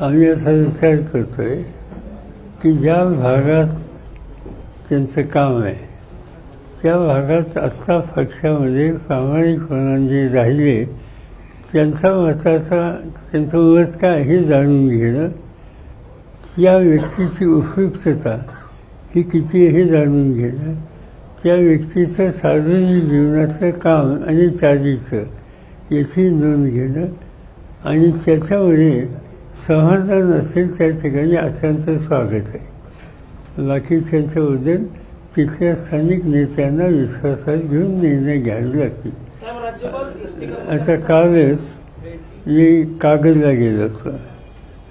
आम्ही असा विचार करतो आहे की ज्या भागात त्यांचं काम आहे त्या भागात आत्ता पक्षामध्ये प्रामाणिकपणाने जे राहिले त्यांचा मताचा त्यांचं मत काय हे जाणून घेणं या व्यक्तीची उपयुक्तता ही किती हे जाणून घेणं त्या व्यक्तीचं सार्वजनिक जीवनाचं काम आणि चालीचं याची नोंद घेणं आणि त्याच्यामध्ये सहज नसेल त्या ठिकाणी अशांचं स्वागत आहे. बाकी त्यांच्याबद्दल तिथल्या स्थानिक नेत्यांना विश्वासात घेऊन निर्णय घ्यावे लागतील. आता कालच मी कागदला गेलो होतो.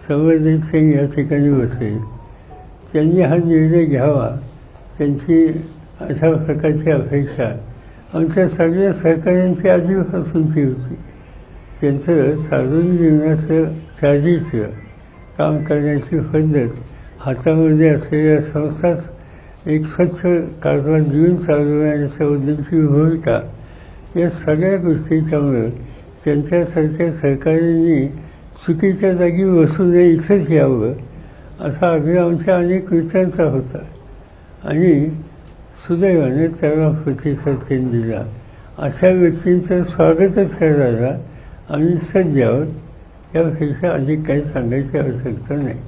संवेदन सिंग या ठिकाणी बसले त्यांनी हा निर्णय घ्यावा. त्यांची अशा प्रकारची अपेक्षा आमच्या सगळ्या सहकाऱ्यांची आधीपासूनची होती. त्यांचं सार्वजनिक जीवनाचं चालीचं काम करण्याची पद्धत हातामध्ये असलेल्या संस्थाच एक स्वच्छ कारभार जीवन चालवण्याच्या उद्देशी भूमिका. या सगळ्या गोष्टींच्यामुळं त्यांच्यासारख्या सरकारांनी चुकीच्या जागी बसू नये इथंच यावं असा आग्रह आमच्या अनेक मित्रांचा होता. आणि सुदैवाने त्याला प्रतिसाद त्यांनी दिला. अशा व्यक्तींचं स्वागतच करायला आम्ही सज्ज आहोत. यापेक्षा अधिक काही सांगायची आवश्यकता नाही